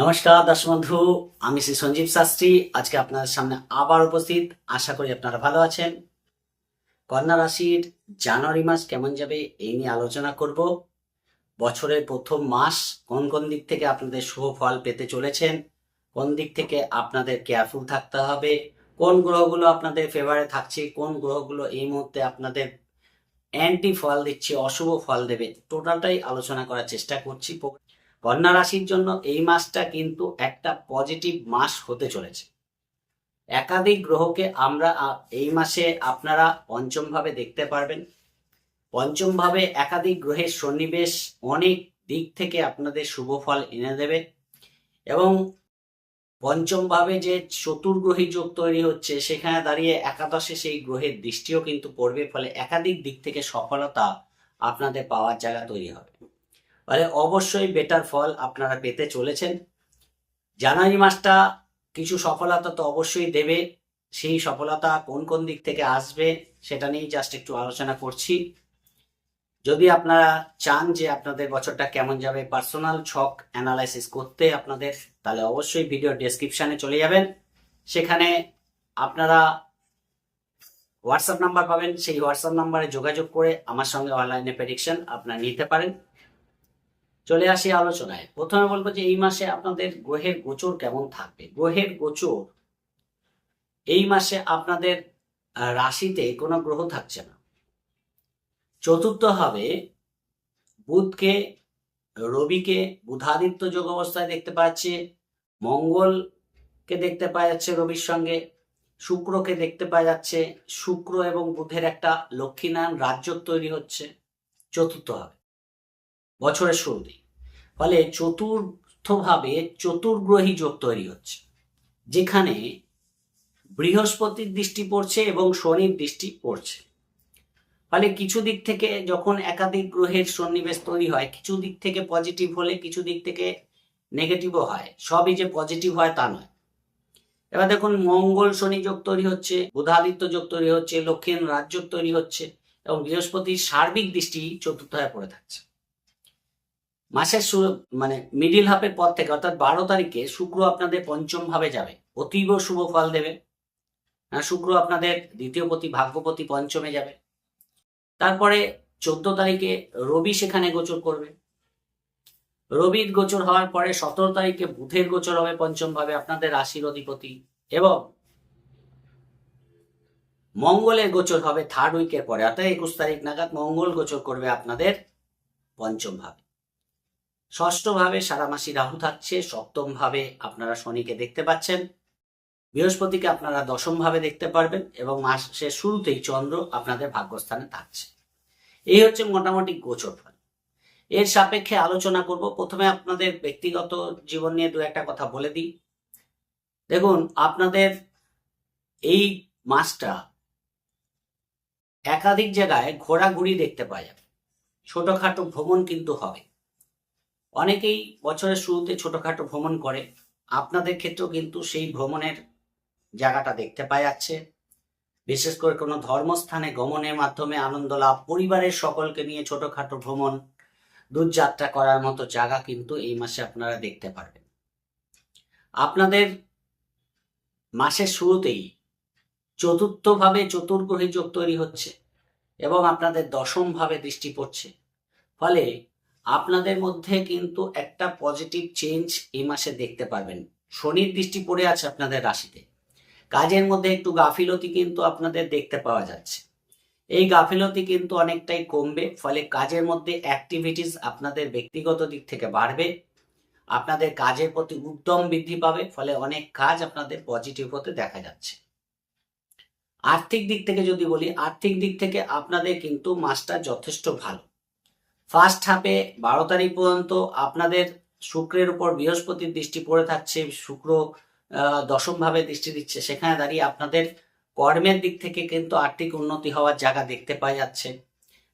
নমস্কার দর্শক বন্ধু আমি শ্রী সঞ্জীব শাস্ত্রী। আজকে আপনাদের সামনে আবার উপস্থিত। আশা করি আপনারা ভালো আছেন। কন্যা রাশির জানুয়ারি মাস কেমন যাবে এই নিয়ে আলোচনা করব। বছরের প্রথম মাস কোন কোন দিক থেকে আপনাদের শুভ ফল পেতে চলেছেন? কোন দিক থেকে আপনাদের কেয়ারফুল থাকতে হবে? কোন গ্রহগুলো আপনাদের ফেভারে থাকছে? কোন গ্রহগুলো এই মুহূর্তে আপনাদের অ্যান্টি ফল দিচ্ছে, অশুভ ফল দেবে? টোটালটাই আলোচনা করার চেষ্টা করছি। কন্যা রাশির জন্য এই মাসটা কিন্তু একটা পজিটিভ মাস হতে চলেছে। একাধিক গ্রহকে আমরা এই মাসে আপনারা পঞ্চম ভাবে দেখতে পারবেন। পঞ্চম ভাবে একাধিক গ্রহের সন্নিবেশ অনেক দিক থেকে আপনাদের শুভ ফল এনে দেবে এবং পঞ্চম ভাবে যে চতুর্গ্রহী যোগ তৈরি হচ্ছে, সেখানে দাঁড়িয়ে একাদশে সেই গ্রহের দৃষ্টিও কিন্তু পড়বে, ফলে একাধিক দিক থেকে সফলতা আপনাদের পাওয়ার জায়গা তৈরি হবে। ফলে অবশ্যই বেটার ফল আপনারা পেতে চলেছেন। জানুয়ারি মাসটা কিছু সফলতা তো অবশ্যই দেবে। সেই সফলতা কোন কোন দিক থেকে আসবে সেটা নিয়ে জাস্ট একটু আলোচনা করছি। যদি আপনারা চান যে আপনাদের বছরটা কেমন যাবে পার্সোনাল ছক অ্যানালাইসিস করতে আপনাদের, তাহলে অবশ্যই ভিডিও ডেসক্রিপশনে চলে যাবেন। সেখানে আপনারা হোয়াটসঅ্যাপ নাম্বার পাবেন। সেই হোয়াটসঅ্যাপ নাম্বারে যোগাযোগ করে আমার সঙ্গে অনলাইনে প্রেডিকশন আপনারা নিতে পারেন। চলে আসি আলোচনায়। প্রথমে বলব যে এই মাসে আপনাদের গ্রহের গোচর কেমন থাকবে? গ্রহের গোচর, এই মাসে আপনাদের রাশিতে কোনো গ্রহ থাকছে না। চতুর্থ হবে বুধকে, রবিকে বুধাদিত্য যোগ অবস্থায় দেখতে পাচ্ছে, মঙ্গলকে দেখতে পাওয়া যাচ্ছে রবির সঙ্গে, শুক্রকে দেখতে পাওয়া যাচ্ছে, শুক্র এবং বুধের একটা লক্ষ্মীনারায়ণ রাজ্য তৈরি হচ্ছে, চতুর্থ হবে। বছরের শুরুতেই। ফলে চতুর্থভাবে চতুর্গ্রহী যোগ তৈরি হচ্ছে, যেখানে বৃহস্পতির দৃষ্টি পড়ছে এবং শনির দৃষ্টি পড়ছে। ফলে কিছু দিক থেকে যখন একাধিক গ্রহের সন্নিবেশ তৈরি হয়, কিছু দিক থেকে পজিটিভ হলে, কিছু দিক থেকে নেগেটিভও হয়। সবই যে পজিটিভ হয় তা নয়। এবার দেখুন, মঙ্গল শনি যোগ তৈরি হচ্ছে, বুধাদিত্য যোগ তৈরি হচ্ছে লক্ষ্মীন রাজ্য তৈরি হচ্ছে এবং বৃহস্পতির সার্বিক দৃষ্টি চতুর্থ হয়ে পড়ে থাকছে। মাসের শুরু মানে মিডিল হাফের পর থেকে অর্থাৎ বারো তারিখে শুক্র আপনাদের পঞ্চম ভাবে যাবে। অতীব শুভ ফল দেবে। হ্যাঁ, শুক্র আপনাদের দ্বিতীয় পতি ভাগ্যপতি পঞ্চমে যাবে। তারপরে চোদ্দ তারিখে রবি সেখানে গোচর করবে। রবির গোচর হওয়ার পরে সতেরো তারিখে বুধের গোচর হবে পঞ্চম ভাবে আপনাদের রাশির অধিপতি এবং মঙ্গলের গোচর হবে থার্ড উইকের পরে অর্থাৎ একুশ তারিখ নাগাদ মঙ্গল গোচর করবে আপনাদের পঞ্চম ভাবে। ষষ্ঠ ভাবে সারা মাসি রাহু থাকছে সপ্তম ভাবে আপনারা শনিকে দেখতে পাচ্ছেন। বৃহস্পতিকে আপনারা দশম ভাবে দেখতে পারবেন এবং মাসের শুরুতেই চন্দ্র আপনাদের ভাগ্যস্থানে থাকছে। এই হচ্ছে মোটামুটি গোচর ফল। এর সাপেক্ষে আলোচনা করব। প্রথমে আপনাদের ব্যক্তিগত জীবন নিয়ে দু একটা কথা বলে দিই। দেখুন, আপনাদের এই মাসটা একাধিক জায়গায় ঘোরাঘুরি দেখতে পাওয়া যাবে। ছোটখাটো ভ্রমণ কিন্তু হবে। অনেকেই বছরের শুরুতে ছোটখাটো ভ্রমণ করে। আপনাদের ক্ষেত্রেও কিন্তু সেই ভ্রমণের জায়গাটা দেখতে পাওয়া যাচ্ছে। বিশেষ করে কোনো ধর্মস্থানে গমনের মাধ্যমে আনন্দ লাভ, পরিবারের সকলকে নিয়ে ছোটখাটো ভ্রমণ, দূরযাত্রা করার মতো জায়গা কিন্তু এই মাসে আপনারা দেখতে পারবেন। আপনাদের মাসের শুরুতেই চতুর্থভাবে চতুর্গ্রহী যোগ তৈরি হচ্ছে এবং আপনাদের দশম ভাবে দৃষ্টি পড়ছে। ফলে আপনাদের মধ্যে কিন্তু একটা পজিটিভ চেঞ্জ এই মাসে দেখতে পারবেন। শনির দৃষ্টি পড়ে আছে আপনাদের রাশিতে। কাজের মধ্যে একটু গাফিলতি কিন্তু আপনাদের দেখতে পাওয়া যাচ্ছে। এই গাফিলতি কিন্তু অনেকটাই কমবে, ফলে কাজের মধ্যে অ্যাক্টিভিটিস আপনাদের ব্যক্তিগত দিক থেকে বাড়বে। আপনাদের কাজের প্রতি উদ্যম বৃদ্ধি পাবে, ফলে অনেক কাজ আপনাদের পজিটিভ হতে দেখা যাচ্ছে। আর্থিক দিক থেকে যদি বলি, আর্থিক দিক থেকে আপনাদের কিন্তু মাসটা যথেষ্ট ভালো। ফার্স্ট হাফে বারো তারিখ পর্যন্ত আপনাদের শুক্রের উপর বৃহস্পতির দৃষ্টি পড়ে থাকছে শুক্র আহ, দশম ভাবে দৃষ্টি দিচ্ছে। সেখানে দাঁড়িয়ে আপনাদের কর্মের দিক থেকে কিন্তু আর্থিক উন্নতি হওয়ার জায়গা দেখতে পাওয়া যাচ্ছে।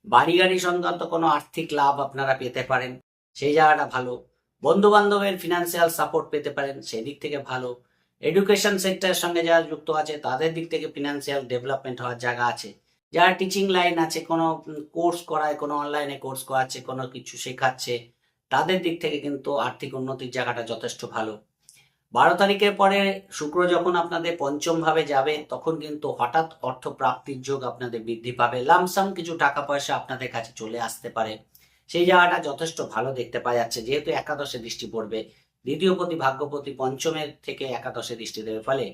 বাড়ি গাড়ি সংক্রান্ত কোনো আর্থিক লাভ আপনারা পেতে পারেন সেই জায়গাটা ভালো। বন্ধু বান্ধবের ফিনান্সিয়াল সাপোর্ট পেতে পারেন সেই দিক থেকে ভালো। এডুকেশন সেক্টরের সঙ্গে যারা যুক্ত আছে তাদের দিক থেকে ফিনান্সিয়াল ডেভেলপমেন্ট হওয়ার জায়গা আছে। যারা টিচিং লাইন আছে, কোনো কোর্স করায়, কোনো অনলাইনে কোর্স করাচ্ছে, কোনো কিছু শেখাচ্ছে, তাদের দিক থেকে কিন্তু আর্থিক উন্নতির জায়গাটা যথেষ্ট ভালো। বারো তারিখের পরে শুক্র যখন আপনাদের পঞ্চম ভাবে যাবে, তখন কিন্তু হঠাৎ অর্থ প্রাপ্তির যোগ আপনাদের বৃদ্ধি পাবে। লামসাম কিছু টাকা পয়সা আপনাদের কাছে চলে আসতে পারে। সেই জায়গাটা যথেষ্ট ভালো দেখতে পাওয়া যাচ্ছে, যেহেতু একাদশে দৃষ্টি পড়বে। দ্বিতীয়পতি ভাগ্যপতি পঞ্চমের থেকে একাদশে দৃষ্টি দেবে, ফলে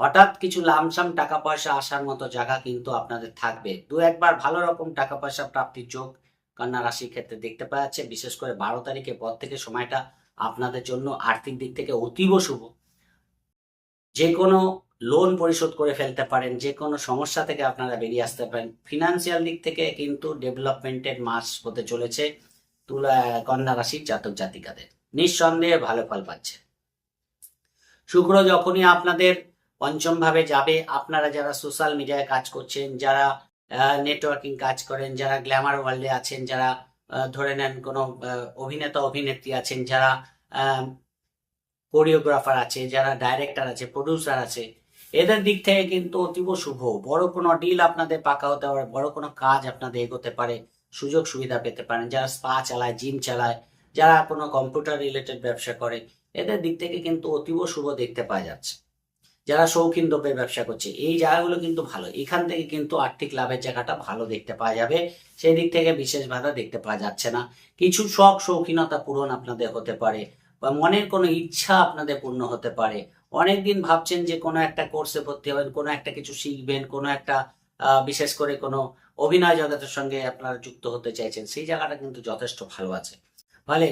হঠাৎ কিছু লামসাম টাকা পয়সা আসার মতো জায়গা কিন্তু আপনাদের থাকবে। দু একবার ভালো রকম টাকা পয়সা প্রাপ্তির যোগ কন্যা রাশির ক্ষেত্রে দেখতে পাওয়া যাচ্ছে, বিশেষ করে বারো তারিখের পর থেকে সময়টা আপনাদের জন্য আর্থিক দিক থেকে অতীব শুভ। যে কোনো লোন পরিশোধ করে ফেলতে পারেন যে কোনো সমস্যা থেকে আপনারা বেরিয়ে আসতে পারেন। ফিনান্সিয়াল দিক থেকে কিন্তু ডেভেলপমেন্টের মাস হতে চলেছে তুলা, কন্যা রাশির জাতক জাতিকাদের। নিঃসন্দেহে ভালো ফল পাচ্ছে। শুক্র যখনই আপনাদের পঞ্চম ভাবে যাবে আপনারা যারা সোশ্যাল মিডিয়ায় কাজ করছেন, যারা নেটওয়ার্কিং কাজ করেন, যারা গ্ল্যামার ওয়ার্ল্ডে আছেন, যারা ধরে নেন কোনো অভিনেতা, অভিনেত্রী আছেন, যারা কোরিওগ্রাফার আছে, যারা ডাইরেক্টর আছে প্রডিউসার আছে, এদের দিক থেকে কিন্তু অতীব শুভ। বড় কোনো ডিল আপনাদের পাকা হতে পারে, বড় কোনো কাজ আপনাদের এগোতে পারে, সুযোগ সুবিধা পেতে পারেন যারা স্পা চালায় জিম চালায়, যারা কোনো কম্পিউটার রিলেটেড ব্যবসা করে, এদের দিক থেকে কিন্তু অতীব শুভ দেখতে পাওয়া যাচ্ছে। যারা শৌখিন দ্রব্যের ব্যবসা করছে, এই জায়গাগুলো কিন্তু ভালো। এখান থেকে কিন্তু আর্থিক লাভের জায়গাটা ভালো দেখতে পাওয়া যাবে। সেই দিক থেকে বিশেষ বাধা দেখতে পাওয়া যাচ্ছে না। কিছু শখ শৌখিনতা পূরণ আপনাদের হতে পারে বা মনের কোনো ইচ্ছা আপনাদের পূর্ণ হতে পারে। অনেকদিন ভাবছেন যে কোনো একটা কোর্সে ভর্তি হবেন, কোনো একটা কিছু শিখবেন, কোনো একটা বিশেষ করে কোনো অভিনয় জগতের সঙ্গে আপনারা যুক্ত হতে চাইছেন, সেই জায়গাটা কিন্তু যথেষ্ট ভালো আছে। ফলে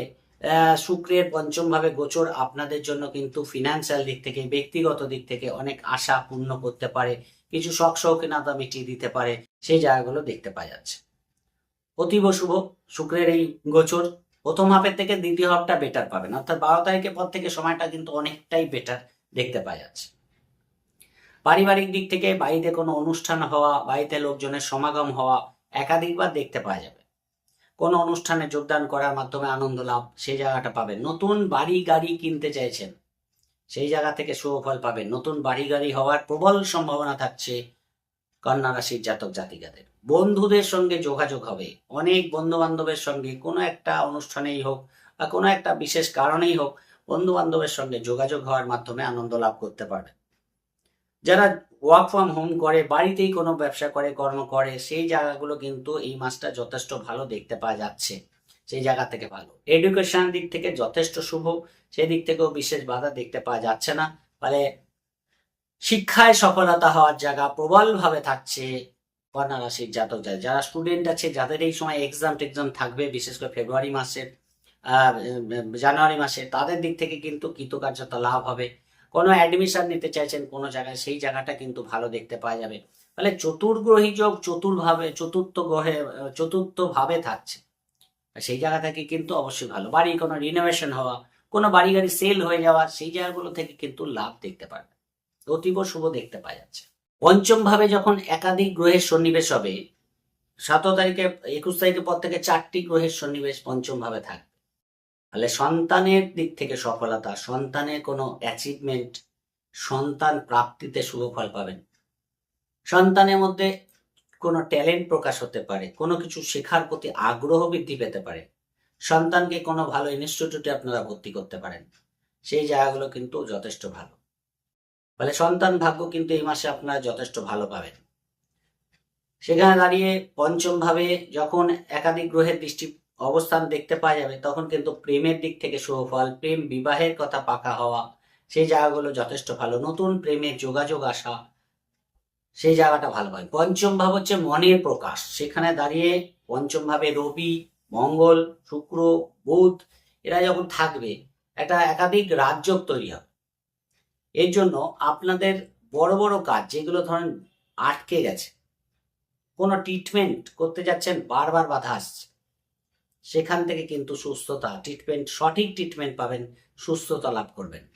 শুক্রের পঞ্চম ভাবে গোচর আপনাদের জন্য কিন্তু ফিনান্সিয়াল দিক থেকে, ব্যক্তিগত দিক থেকে অনেক আশা পূর্ণ করতে পারে, কিছু শখ শৌখিনতা মিটিয়ে দিতে পারে, সেই জায়গাগুলো দেখতে পাওয়া যাচ্ছে। অতীব শুভ, শুক্রের এই গোচর প্রথম হাফের থেকে দ্বিতীয় হাফটা বেটার পাবেন, অর্থাৎ বারো তারিখের পর থেকে সময়টা কিন্তু অনেকটাই বেটার দেখতে পাওয়া যাচ্ছে। পারিবারিক দিক থেকে বাড়িতে কোনো অনুষ্ঠান হওয়া, বাড়িতে লোকজনের সমাগম হওয়া একাধিকবার দেখতে পাওয়া যাবে। কোনো অনুষ্ঠানে যোগদান করার মাধ্যমে আনন্দ লাভ, সেই জায়গাটা পাবেন। নতুন বাড়ি গাড়ি কিনতে চাইছেন, সেই জায়গা থেকে শুভ ফল পাবেন। নতুন বাড়ি গাড়ি হওয়ার প্রবল সম্ভাবনা থাকছে কন্যা রাশির জাতক জাতিকাদের। বন্ধুদের সঙ্গে যোগাযোগ হবে। অনেক বন্ধু বান্ধবের সঙ্গে কোনো একটা অনুষ্ঠানেই হোক বা কোনো একটা বিশেষ কারণেই হোক বন্ধু বান্ধবের সঙ্গে যোগাযোগ হওয়ার মাধ্যমে আনন্দ লাভ করতে পারবে যারা ওয়ার্ক ফ্রম হোম করে, বাড়িতেই কোনো ব্যবসা করে, কর্ম করে, সেই জায়গাগুলো কিন্তু এই মাসটা যথেষ্ট ভালো দেখতে পাওয়া যাচ্ছে। সেই জায়গা থেকে ভালো। এডুকেশন দিক থেকে যথেষ্ট শুভ, সেই দিক থেকেও বিশেষ বাধা দেখতে পাওয়া যাচ্ছে না। ফলে শিক্ষায় সফলতা হওয়ার জায়গা প্রবলভাবে থাকছে কন্যা রাশির জাতক যারা স্টুডেন্ট আছে, যাদের এই সময় এক্সাম টেক্সাম থাকবে, বিশেষ করে ফেব্রুয়ারি মাসের জানুয়ারি মাসে তাদের দিক থেকে কিন্তু কৃতকার্যতা লাভ হবে। কোনো অ্যাডমিশন নিতে চাইছেন কোনো জায়গায়, সেই জায়গাটা কিন্তু ভালো দেখতে পাওয়া যাবে। ফলে চতুর্গ্রহী যোগ চতুর্ভাবে, চতুর্থ গ্রহে চতুর্থ ভাবে থাকছে সেই জায়গা থেকে কিন্তু অবশ্যই ভালো। বাড়ি কোনো রিনোভেশন হওয়া, কোনো বাড়ি গাড়ি সেল হয়ে যাওয়া, সেই জায়গাগুলো থেকে কিন্তু লাভ দেখতে পারবে অতীব শুভ দেখতে পাওয়া যাচ্ছে। পঞ্চম ভাবে যখন একাধিক গ্রহের সন্নিবেশ হবে সতেরো তারিখে, একুশ তারিখের পর থেকে চারটি গ্রহের সন্নিবেশ পঞ্চম ভাবে থাকবে। তাহলে সন্তানের দিক থেকে সফলতা, সন্তানের কোনো অ্যাচিভমেন্ট সন্তান প্রাপ্তিতে শুভ ফল পাবেন। সন্তানের মধ্যে কোনো ট্যালেন্ট প্রকাশ হতে পারে, কোনো কিছু শেখার প্রতি আগ্রহ বৃদ্ধি পেতে পারে। সন্তানকে কোনো ভালো ইনস্টিটিউটে আপনারা ভর্তি করতে পারেন। সেই জায়গাগুলো কিন্তু যথেষ্ট ভালো। ফলে সন্তান ভাগ্য কিন্তু এই মাসে আপনারা যথেষ্ট ভালো পাবেন। সেখানে দাঁড়িয়ে পঞ্চম ভাবে যখন একাধিক গ্রহের দৃষ্টি অবস্থান দেখতে পাওয়া যাবে, তখন কিন্তু প্রেমের দিক থেকে শুভ ফল, প্রেম বিবাহের কথা পাকা হওয়া, সেই জায়গাগুলো যথেষ্ট ভালো। নতুন প্রেমের যোগাযোগ আসা, সেই জায়গাটা ভালো হয়। পঞ্চম ভাব হচ্ছে মনের প্রকাশ। সেখানে দাঁড়িয়ে পঞ্চম ভাবে রবি, মঙ্গল, শুক্র, বুধ, এরা যখন থাকবে, একটা একাধিক রাজ্য তৈরি হবে। এর জন্য আপনাদের বড় বড় কাজ, যেগুলো ধরেন আটকে গেছে, কোনো ট্রিটমেন্ট করতে যাচ্ছেন, বারবার বাধা আসছে সেখান থেকে কিন্তু সুস্থতা ট্রিটমেন্ট সঠিক ট্রিটমেন্ট পাবেন, সুস্থতা লাভ করবেন।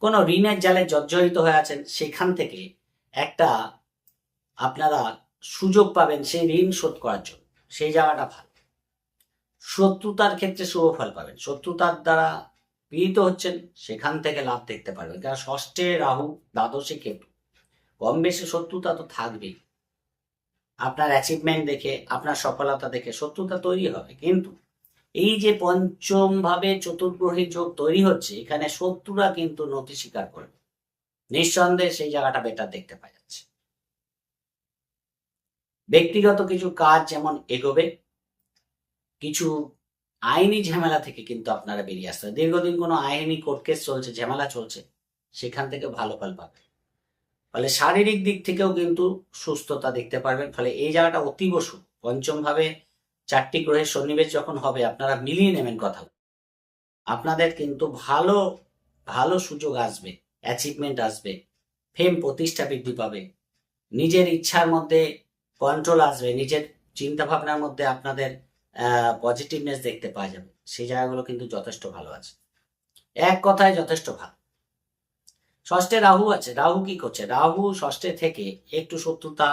কোনো ঋণের জালে জর্জরিত হয়ে আছেন, সেখান থেকে একটা আপনারা সুযোগ পাবেন সেই ঋণ শোধ করার জন্য। সেই জায়গাটা ভালো। শত্রুতার ক্ষেত্রে শুভ ফল পাবেন। শত্রুতার দ্বারা পীড়িত হচ্ছেন, সেখান থেকে লাভ দেখতে পারবেন। কারণ ষষ্ঠে রাহু, দ্বাদশে কেতু। কম বেশি শত্রুতা তো থাকবেই। আপনার অ্যাচিভমেন্ট দেখে, আপনার সফলতা দেখে শত্রুতা তৈরি হবে। কিন্তু এই যে পঞ্চম ভাবে চতুর্গ্রহী যোগ তৈরি হচ্ছে, এখানে শত্রুরা কিন্তু নতি স্বীকার করবে। নিঃসন্দেহে সেই জায়গাটা বেটার দেখতে পাওয়া যাচ্ছে। ব্যক্তিগত কিছু কাজ যেমন এগোবে, কিছু আইনি ঝামেলা থেকে কিন্তু আপনারা বেরিয়ে আসতে দীর্ঘদিন কোনো আইনি কোর্ট কেস চলছে, ঝামেলা চলছে, সেখান থেকে ভালো ফল পাবে ফলে শারীরিক দিক থেকেও কিন্তু সুস্থতা দেখতে পারবেন। ফলে এই জায়গাটা অতীব শুভ পঞ্চম ভাবে চারটি গ্রহের সন্নিবেশ যখন হবে, আপনারা মিলিয়ে নেবেন কথা। আপনাদের কিন্তু ভালো ভালো সুযোগ আসবে অ্যাচিভমেন্ট আসবে ফেম প্রতিষ্ঠা বৃদ্ধি পাবে। নিজের ইচ্ছার মধ্যে কন্ট্রোল আসবে, নিজের চিন্তা ভাবনার মধ্যে আপনাদের পজিটিভনেস দেখতে পাওয়া যাবে। সেই জায়গাগুলো কিন্তু যথেষ্ট ভালো আছে। এক কথায় যথেষ্ট ভালো। ষষ্ঠে রাহু আছে। রাহু কি করছে? রাহু ষষ্ঠে থেকে একটু শত্রুতা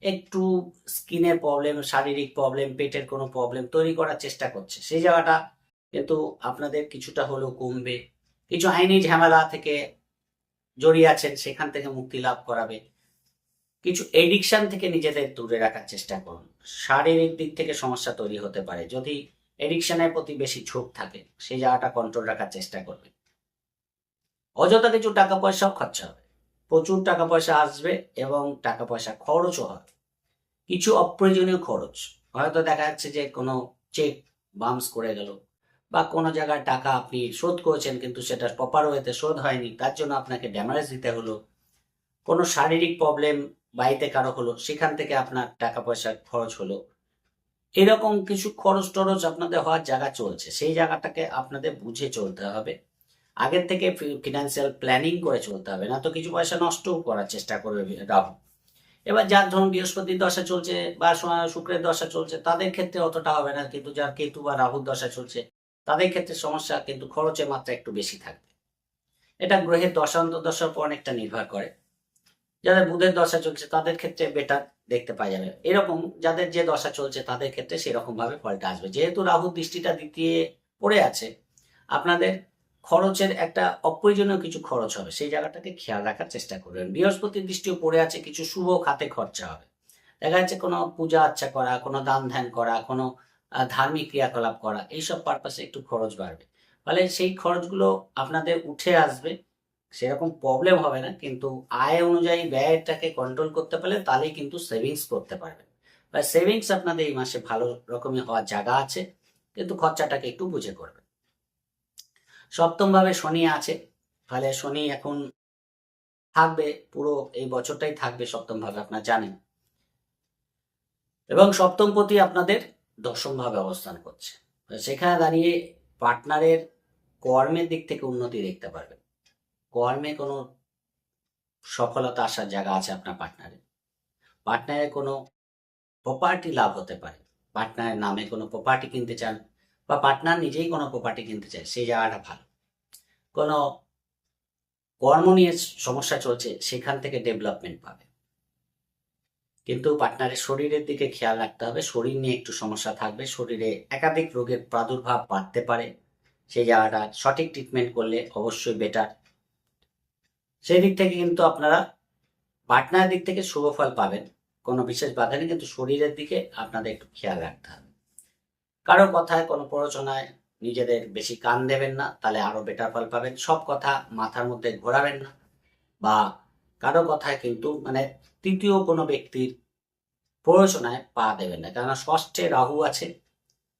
একটু স্কিনের প্রবলেম শারীরিক প্রবলেম পেটের কোনো প্রবলেম তৈরি করার চেষ্টা করছে। সেই জায়গাটা কিন্তু আপনাদের কিছুটা হলেও কমবে। কিছু আইনি ঝামেলা থেকে জড়িয়ে আছেন, সেখান থেকে মুক্তি লাভ করাবে। কিছু এডিকশন থেকে নিজেদের দূরে রাখার চেষ্টা করুন। শারীরিক দিক থেকে সমস্যা তৈরি হতে পারে। যদি এডিকশনের প্রতি বেশি ঝোঁক থাকে, সেই জায়গাটা কন্ট্রোল রাখার চেষ্টা করবে। অযথা কিছু টাকা পয়সাও খরচা হবে। প্রচুর টাকা পয়সা আসবে এবং টাকা পয়সা খরচও হবে। কিছু অপ্রয়োজনীয় খরচ। হয়তো দেখা যাচ্ছে যে কোনো চেক বামস করে গেল বা কোনো জায়গায় টাকা আপনি শোধ করেছেন কিন্তু সেটা প্রপার ওয়েতে শোধ হয়নি, তার জন্য আপনাকে ড্যামারেজ দিতে হলো। কোনো শারীরিক প্রবলেম বাড়িতে কারও হলো, সেখান থেকে আপনার টাকা পয়সা খরচ হলো। এরকম কিছু খরচ টরচ আপনাদের হওয়ার জায়গা চলছে। সেই জায়গাটাকে আপনাদের বুঝে চলতে হবে। আগের থেকে ফিনান্সিয়াল প্ল্যানিং করে চলতে হবে, না তো কিছু পয়সা নষ্টও করার চেষ্টা করবে রাহু। এবার যার ধরুন বৃহস্পতির দশা চলছে বা শুক্রের দশা চলছে, তাদের ক্ষেত্রে অতটা হবে না, কিন্তু যার কেতু বা রাহুর দশা চলছে, তাদের ক্ষেত্রে সমস্যা কিন্তু খরচের মাত্রা একটু বেশি থাকবে। এটা গ্রহের দশা অন্তর্দশার উপর অনেকটা নির্ভর করে। যাদের বুধের দশা চলছে, তাদের ক্ষেত্রে বেটার দেখতে পাওয়া যাবে। এরকম যাদের যে দশা চলছে, তাদের ক্ষেত্রে সেরকম ভাবে ফলটা আসবে। যেহেতু রাহু দৃষ্টিটা দ্বিতীয় পড়ে আছে, আপনাদের খরচের একটা অপ্রয়োজনীয় কিছু খরচ হবে। সেই জায়গাটাকে খেয়াল রাখার চেষ্টা করবেন। বৃহস্পতির দৃষ্টিও পড়ে আছে কিছু শুভ খাতে খরচা হবে। দেখা যাচ্ছে কোনো পূজা আচ্ছা করা, কোনো দান ধ্যান করা, কোনো ধার্মিক ক্রিয়াকলাপ করা, এইসব পারপাসে একটু খরচ বাড়বে। ফলে সেই খরচগুলো আপনাদের উঠে আসবে। সেরকম প্রবলেম হবে না, কিন্তু আয় অনুযায়ী ব্যয়টাকে কন্ট্রোল করতে পারলে তাহলেই কিন্তু সেভিংস করতে পারবেন। বা সেভিংস আপনাদের এই মাসে ভালো রকমের হওয়ার জায়গা আছে, কিন্তু খরচাটাকে একটু বুঝে করবেন। সপ্তম ভাবে শনি আছে ফলে শনি এখন থাকবে, পুরো এই বছরটাই থাকবে সপ্তম ভাবে, আপনারা জানেন। এবং সপ্তম পতি আপনাদের দশম ভাবে অবস্থান করছে। সেখানে দাঁড়িয়ে পার্টনারের কর্মের দিক থেকে উন্নতি দেখতে পারবেন। কর্মে কোনো সফলতা আসার জায়গা আছে আপনার পার্টনারে পার্টনারের কোনো প্রপার্টি লাভ হতে পারে। পার্টনারের নামে কোনো প্রপার্টি কিনতে চান, বা পার্টনার নিজেই কোনো প্রপার্টি কিনতে চায় সেই জায়গাটা ভালো। কোনো কর্ম নিয়ে সমস্যা চলছে, সেখান থেকে ডেভেলপমেন্ট পাবে। কিন্তু পার্টনারের শরীরের দিকে খেয়াল রাখতে হবে। শরীর নিয়ে একটু সমস্যা থাকবে। শরীরে একাধিক রোগের প্রাদুর্ভাব বাড়তে পারে। সেই জায়গাটা সঠিক ট্রিটমেন্ট করলে অবশ্যই বেটার সেই দিক থেকে কিন্তু আপনারা পার্টনারের দিক থেকে শুভ ফল পাবেন। কোনো বিশেষ বাধা নেই, কিন্তু শরীরের দিকে আপনাদের একটু খেয়াল রাখতে হবে। কারও কথায়, কোনো প্ররোচনায় নিজেদের বেশি কান দেবেন না, তাহলে আরও বেটার ফল পাবেন। সব কথা মাথার মধ্যে ঘোরাবেন না। বা কারও কথায় কিন্তু মানে তৃতীয় কোনো ব্যক্তির প্ররোচনায় পা দেবেন না। কেননা ষষ্ঠে রাহু আছে।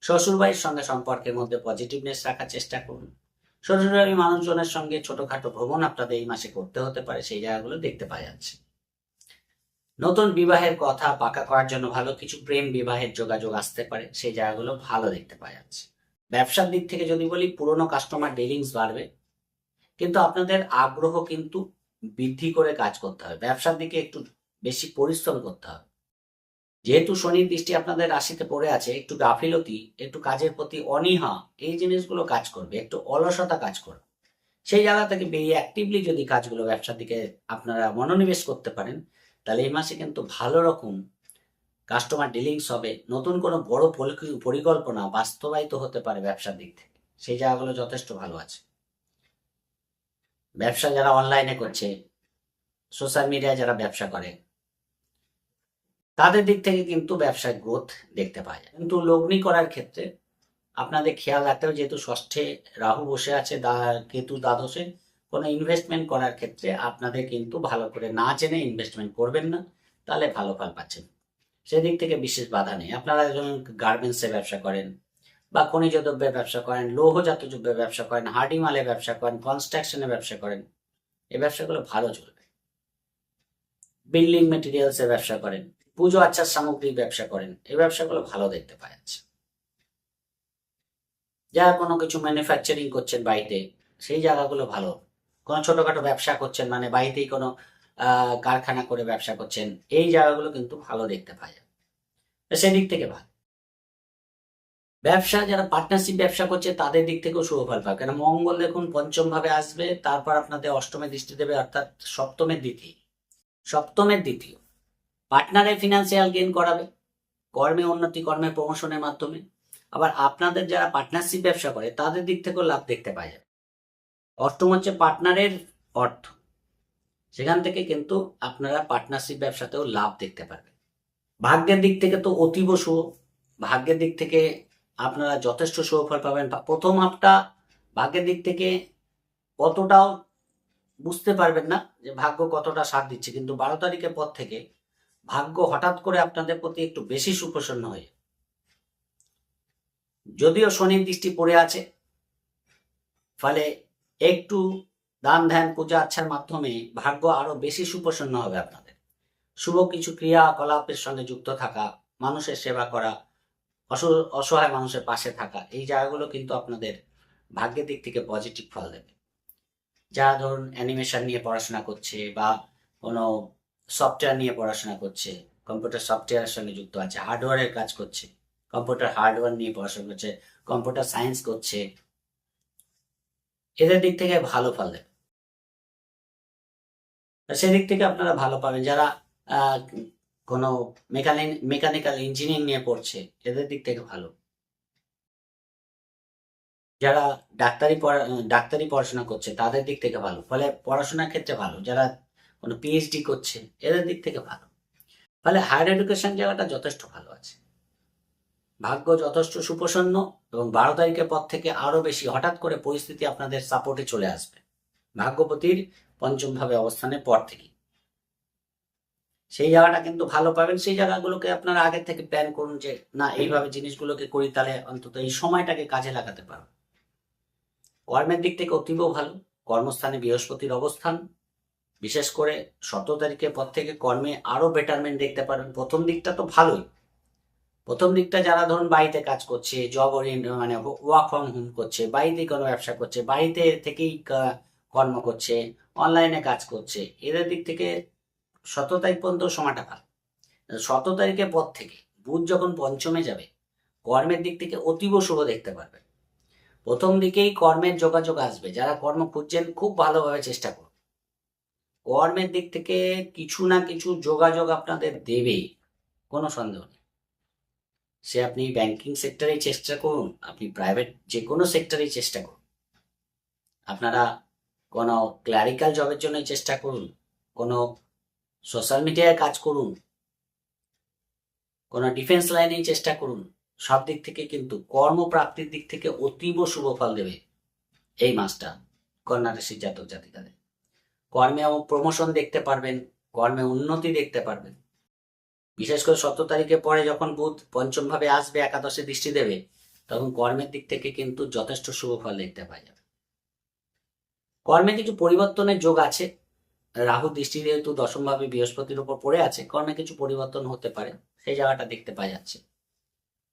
শ্বশুরবাড়ির সঙ্গে সম্পর্কের মধ্যে পজিটিভনেস রাখার চেষ্টা করুন। শ্বশুরবাড়ি মানুষজনের সঙ্গে ছোটখাটো ভ্রমণ আপনাদের এই মাসে করতে হতে পারে, সেই জায়গাগুলো দেখতে পাওয়া যাচ্ছে। নতুন বিবাহের কথা পাকা করার জন্য ভালো কিছু প্রেম বিবাহের যোগাযোগ আসতে পারে, সেই জায়গাগুলো ভালো দেখতে পাওয়া যাচ্ছে। ব্যবসার দিক থেকে যদি বলি, পুরনো কাস্টমার ডিলিংস বাড়বে। কিন্তু আপনাদের আগ্রহ কিন্তু বৃদ্ধি করে কাজ করতে হবে। ব্যবসার দিকে একটু বেশি পরিশ্রম করতে হবে। যেহেতু শনির দৃষ্টি আপনাদের রাশিতে পড়ে আছে, একটু গাফিলতি, একটু কাজের প্রতি অনীহা, এই জিনিসগুলো কাজ করবে। একটু অলসতা কাজ করবে। সেই জায়গা থেকে বেরিয়ে অ্যাক্টিভলি যদি কাজগুলো ব্যবসার দিকে আপনারা মনোনিবেশ করতে পারেন, তাহলে এই মাসে কিন্তু ভালো রকম কাস্টমার ডিলিংস হবে, নতুন কোনো বড় পরিকল্পনা বাস্তবায়িত হতে পারে ব্যবসার দিক থেকে। সেই জায়গাগুলো যথেষ্ট ভালো আছে। ব্যবসা যারা অনলাইনে করছে সোশ্যাল মিডিয়ায় যারা ব্যবসা করে, তাদের দিক থেকে কিন্তু ব্যবসায় গ্রোথ দেখতে পাওয়া যায়। কিন্তু লগ্নি করার ক্ষেত্রে আপনাদের খেয়াল রাখতে হবে, যেহেতু ষষ্ঠে রাহু বসে আছে কেতু দ্বাদশে, কোনো ইনভেস্টমেন্ট করার ক্ষেত্রে আপনাদের কিন্তু ভালো করে না জেনে ইনভেস্টমেন্ট করবেন না, তাহলে ভালো ফল পাচ্ছেন। সেদিক থেকে বিশেষ বাধা নেই। আপনারা যখন গার্মেন্টসে ব্যবসা করেন বা খনিজ দ্রব্যের ব্যবসা করেন, লৌহজাত দ্রব্যের ব্যবসা করেন হার্ডি মালের ব্যবসা করেন কনস্ট্রাকশনের ব্যবসা করেন, এই ব্যবসাগুলো ভালো চলবে। বিল্ডিং মেটেরিয়ালসের ব্যবসা করেন, পুজো আচার সামগ্রীর ব্যবসা করেন, এই ব্যবসাগুলো ভালো দেখতে পাওয়া যাচ্ছে। যারা কোনো কিছু ম্যানুফ্যাকচারিং করছেন বাড়িতে, সেই জায়গাগুলো ভালো। কোনো ছোটখাটো ব্যবসা করছেন মানে বাড়িতেই কোনো কারখানা করে ব্যবসা করছেন। এই জায়গাগুলো কিন্তু ভালো দেখতে পাওয়া তো সেদিক থেকে ভালো। ব্যবসা, যারা পার্টনারশিপ ব্যবসা করছে, তাদের দিক থেকেও শুভ ফল পাবে। কেন, মঙ্গল দেখুন পঞ্চম ভাবে আসবে, তারপর আপনাদের অষ্টমে দৃষ্টি দেবে, অর্থাৎ সপ্তমের দ্বিতীয় সপ্তমের দ্বিতীয় পার্টনারে ফিনান্সিয়াল গেইন করাবে, কর্মে উন্নতি, কর্মে প্রমোশনের মাধ্যমে। আবার আপনাদের যারা পার্টনারশিপ ব্যবসা করে, তাদের দিক থেকেও লাভ দেখতে পাওয়া যাবে। অষ্টম হচ্ছে পার্টনারের অর্থ। সেখান থেকে কিন্তু আপনারা পার্টনারশিপ ব্যবসাতেও লাভ দেখতে পারবেন। ভাগ্যের দিক থেকে তো অতীব শুভ। ভাগ্যের দিক থেকে আপনারা যথেষ্ট শুভ ফল পাবেন। প্রথম হাফটা ভাগ্যের দিক থেকে কতটাও বুঝতে পারবেন না যে ভাগ্য কতটা সাথ দিচ্ছে। কিন্তু বারো তারিখের পর থেকে ভাগ্য হঠাৎ করে আপনাদের প্রতি একটু বেশি সুপ্রসন্ন হয়ে যদিও শনির দৃষ্টি পড়ে আছে, ফলে একটু দান, ধ্যান, পূজা, আচ্ছার মাধ্যমে ভাগ্য আরও বেশি সুপ্রসন্ন হবে আপনাদের। শুভ কিছু ক্রিয়াকলাপের সঙ্গে যুক্ত থাকা, মানুষের সেবা করা, অস- অসহায় মানুষের পাশে থাকা, এই জায়গাগুলো কিন্তু আপনাদের ভাগ্যের দিক থেকে পজিটিভ ফল দেবে। যারা ধরুন অ্যানিমেশন নিয়ে পড়াশোনা করছে বা কোনো সফটওয়্যার নিয়ে পড়াশোনা করছে কম্পিউটার সফটওয়্যারের সঙ্গে যুক্ত আছে হার্ডওয়্যারের কাজ করছে কম্পিউটার হার্ডওয়্যার নিয়ে পড়াশোনা করছে কম্পিউটার সায়েন্স করছে এদের দিক থেকে ভালো দেবে সেদিক থেকে আপনারা ভালো পাবেন। যারা কোনো মেকানিক, মেকানিক্যাল ইঞ্জিনিয়ারিং নিয়ে পড়ছে, এদের দিক থেকে ভালো। যারা ডাক্তারি ডাক্তারি পড়াশোনা করছে, তাদের দিক থেকে ভালো। ফলে পড়াশোনার ক্ষেত্রে ভালো। যারা কোনো পিএইচডি করছে, এদের দিক থেকে ভালো। ফলে হায়ার এডুকেশন জায়গাটা যথেষ্ট ভালো আছে। ভাগ্য যথেষ্ট সুপ্রসন্ন এবং বারো তারিখের পর থেকে আরও বেশি হঠাৎ করে পরিস্থিতি আপনাদের সাপোর্টে চলে আসবে। ভাগ্যপতির পঞ্চম ভাবে অবস্থানের পর থেকে সেই জায়গাটা কিন্তু ভালো পাবেন, সেই জায়গাগুলোকে আপনারা আগে থেকে প্ল্যান করুন যে, না, এইভাবে জিনিসগুলোকে করি, তাহলে অন্তত এই সময়টাকে কাজে লাগাতে পারো কর্মের দিক থেকে অতীব ভালো, কর্মস্থানে বৃহস্পতির অবস্থান। বিশেষ করে সতেরো তারিখের পর থেকে কর্মে আরও বেটারমেন্ট দেখতে পারবেন। প্রথম দিকটা তো ভালোই প্রথম দিকটা যারা ধরুন বাড়িতে কাজ করছে জব মানে ওয়ার্ক ফ্রম হোম করছে, বাড়িতে কোনো ব্যবসা করছে, বাড়িতে থেকেই কর্ম করছে অনলাইনে কাজ করছে, এদের দিক থেকে শত তারিখ পর্যন্ত সময়টা ভালো শত তারিখের পর থেকে বুধ যখন পঞ্চমে যাবে, কর্মের দিক থেকে অতীব শুভ দেখতে পারবেন প্রথম দিকেই কর্মের যোগাযোগ আসবে, যারা কর্ম খুঁজছেন খুব ভালোভাবে চেষ্টা করুন। কর্মের দিক থেকে কিছু না কিছু যোগাযোগ আপনাদের দেবে কোনো সন্দেহ নেই। সে আপনি ব্যাংকিং সেক্টরেই চেষ্টা করুন, আপনি প্রাইভেট যে কোনো সেক্টরেই চেষ্টা করুন। আপনারা কোনো ক্লারিক্যাল জবের জন্য চেষ্টা করুন, কোনো সোশ্যাল মিডিয়ায় কাজ করুন, কোনো ডিফেন্স লাইনেই চেষ্টা করুন, সব দিক থেকে কিন্তু কর্মপ্রাপ্তির দিক থেকে অতীব শুভ ফল দেবে এই মাসটা রাশির জাতক জাতিকাদের। কর্মে প্রমোশন দেখতে পারবেন, কর্মে উন্নতি দেখতে পারবেন। বিশেষ করে সতেরো তারিখের পরে যখন বুধ পঞ্চম ভাবে আসবে, একাদশে দৃষ্টি দেবে, তখন কর্মের দিক থেকে কিন্তু যথেষ্ট শুভ ফল দেখতে পাওয়া যাবে। কর্মে কিছু পরিবর্তনের যোগ আছে। রাহু দৃষ্টি যেহেতু দশম ভাবে বৃহস্পতির উপর পড়ে আছে, কর্মে কিছু পরিবর্তন হতে পারে, সেই জায়গাটা দেখতে পাওয়া যাচ্ছে।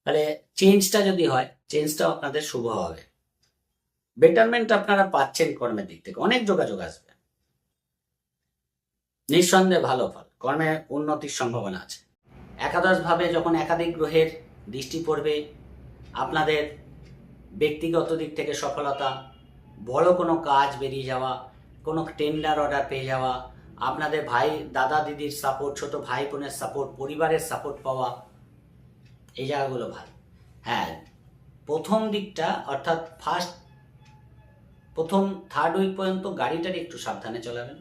তাহলে চেঞ্জটা যদি হয় চেঞ্জটাও আপনাদের শুভ হবে। বেটারমেন্ট আপনারা পাচ্ছেন কর্মের দিক থেকে, অনেক যোগাযোগ আসবে। নিঃসন্দেহে ভালো ফল, কর্মে উন্নতির সম্ভাবনা আছে। একাদশ ভাবে যখন একাধিক গ্রহের দৃষ্টি পড়বে, আপনাদের ব্যক্তিগত দিক থেকে সফলতা, বড় কোনো কাজ বেরিয়ে যাওয়া, কোনো টেন্ডার অর্ডার পেয়ে যাওয়া, আপনাদের ভাই, দাদা দিদির সাপোর্ট ছোট ভাই বোনের সাপোর্ট পরিবারের সাপোর্ট পাওয়া, এই জায়গাগুলো ভালো। হ্যাঁ প্রথম দিকটা অর্থাৎ ফার্স্ট প্রথম থার্ড উইক পর্যন্ত গাড়িটার একটু সাবধানে চলাবেন।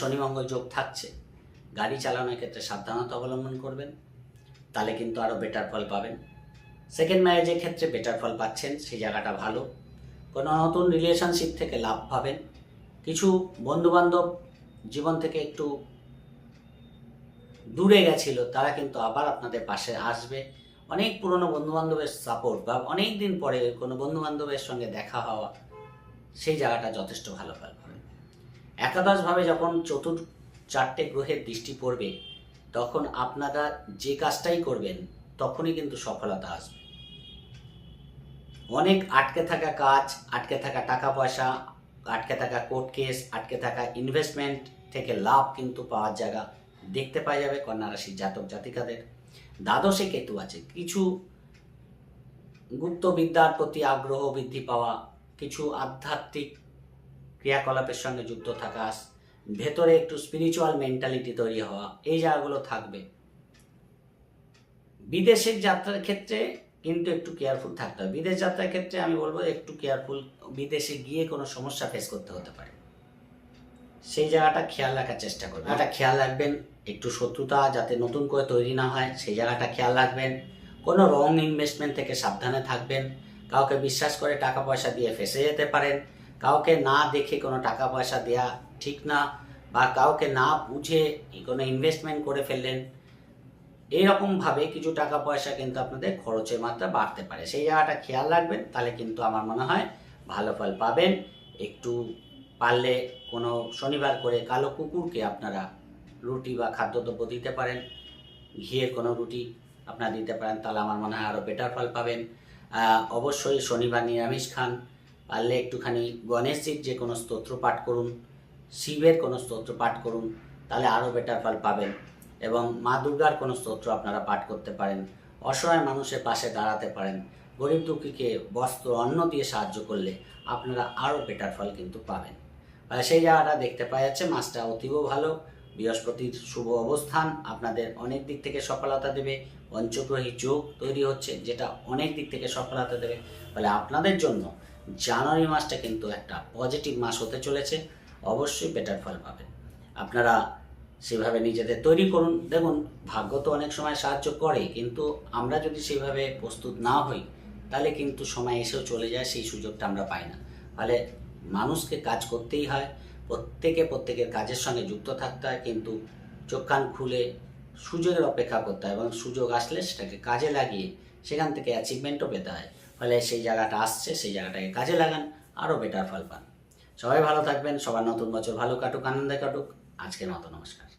শনি, মঙ্গল যোগ থাকছে। গাড়ি চালানোর ক্ষেত্রে সাবধানতা অবলম্বন করবেন, তাহলে কিন্তু আরও বেটার ফল পাবেন। সেকেন্ড ম্যারেজের ক্ষেত্রে বেটার ফল পাচ্ছেন, সেই জায়গাটা ভালো। কোনো নতুন রিলেশনশিপ থেকে লাভ পাবেন। কিছু বন্ধুবান্ধব জীবন থেকে একটু দূরে গেছিল, তারা কিন্তু আবার আপনাদের পাশে আসবে। অনেক পুরনো বন্ধুবান্ধবের সাপোর্ট বা অনেক দিন পরে কোনো বন্ধুবান্ধবের সঙ্গে দেখা হওয়া, সেই জায়গাটা যথেষ্ট ভালো ফল পাবে একাদশভাবে যখন চতুর চারটে গ্রহের দৃষ্টি পড়বে, তখন আপনারা যে কাজটাই করবেন, তখনই কিন্তু সফলতা আসবে। অনেক আটকে থাকা কাজ, আটকে থাকা টাকা পয়সা, আটকে থাকা কোর্ট কেস, আটকে থাকা ইনভেস্টমেন্ট থেকে লাভ কিন্তু পাওয়ার জায়গা দেখতে পাওয়া যাবে কন্যা রাশির জাতক জাতিকাদের। দ্বাদশে কেতু আছে, কিছু গুপ্ত বিদ্যার প্রতি আগ্রহ বৃদ্ধি পাওয়া, কিছু আধ্যাত্মিক ক্রিয়াকলাপের সঙ্গে যুক্ত থাকা ভেতরে একটু স্পিরিচুয়াল মেন্টালিটি তৈরি হওয়া, এই জায়গাগুলো থাকবে। বিদেশের যাত্রার ক্ষেত্রে কিন্তু একটু কেয়ারফুল থাকতে হবে। বিদেশ যাত্রার ক্ষেত্রে আমি বলব একটু কেয়ারফুল বিদেশে গিয়ে কোনো সমস্যা ফেস করতে হতে পারে। সেই জায়গাটা খেয়াল রাখার চেষ্টা করবেন। এটা খেয়াল রাখবেন, একটু শত্রুতা যাতে নতুন করে তৈরি না হয়, সেই জায়গাটা খেয়াল রাখবেন। কোনো রং ইনভেস্টমেন্ট থেকে সাবধানে থাকবেন। কাউকে বিশ্বাস করে টাকা পয়সা দিয়ে ফেসে যেতে পারেন। কাউকে না দেখে কোনো টাকা পয়সা দেয়া ঠিক না বা কাউকে না বুঝে কোনো ইনভেস্টমেন্ট করে ফেললেন এইরকমভাবে কিছু টাকা পয়সা কিন্তু আপনাদের খরচের মাত্রা বাড়তে পারে। সেই জায়গাটা খেয়াল রাখবেন, তাহলে কিন্তু আমার মনে হয় ভালো ফল পাবেন। একটু পারলে কোনো শনিবার করে কালো কুকুরকে আপনারা রুটি বা খাদ্যদ্রব্য দিতে পারেন, ঘিয়ের কোনো রুটি আপনারা দিতে পারেন, তাহলে আমার মনে হয় আরও বেটার ফল পাবেন। অবশ্যই শনিবার নিরামিষ খান, পারলে একটুখানি গণেশজির যে কোনো স্তোত্র পাঠ করুন। শিবের কোনো স্তোত্র পাঠ করুন, তাহলে আরও বেটার ফল পাবেন। এবং মা দুর্গার কোনো স্তোত্র আপনারা পাঠ করতে পারেন, অসহায় মানুষের পাশে দাঁড়াতে পারেন, গরিব দুঃখীকে বস্ত্র, অন্ন দিয়ে সাহায্য করলে আপনারা আরও বেটার ফল কিন্তু পাবেন। সেই জায়গাটা দেখতে পাওয়া যাচ্ছে মাসটা অতীব ভালো, বৃহস্পতির শুভ অবস্থান, আপনাদের অনেক দিক থেকে সফলতা দেবে, পঞ্চগ্রহী যোগ তৈরি হচ্ছে, যেটা অনেক দিক থেকে সফলতা দেবে। ফলে আপনাদের জন্য জানুয়ারি মাসটা কিন্তু একটা পজিটিভ মাস হতে চলেছে অবশ্যই বেটার ফল পাবেন। আপনারা সেভাবে নিজেদের তৈরি করুন। দেখুন, ভাগ্য তো অনেক সময় সাহায্য করে, কিন্তু আমরা যদি সেভাবে প্রস্তুত না হই, তাহলে কিন্তু সময় এসেও চলে যায়, সেই সুযোগটা আমরা পাই না। ফলে মানুষকে কাজ করতেই হয়, প্রত্যেকে প্রত্যেকের কাজের সঙ্গে যুক্ত থাকতে হয়, কিন্তু চোখ কান খুলে সুযোগের অপেক্ষা করতে হয় এবং সুযোগ আসলে সেটাকে কাজে লাগিয়ে সেখান থেকে অ্যাচিভমেন্টও পেতে হয়। ফলে সেই জায়গাটা আসছে, সেই জায়গাটাকে কাজে লাগান, আরও বেটার ফল পান। সবাই ভালো থাকবেন সবার নতুন বছর ভালো কাটুক আনন্দে কাটুক। আজকের মতো নমস্কার।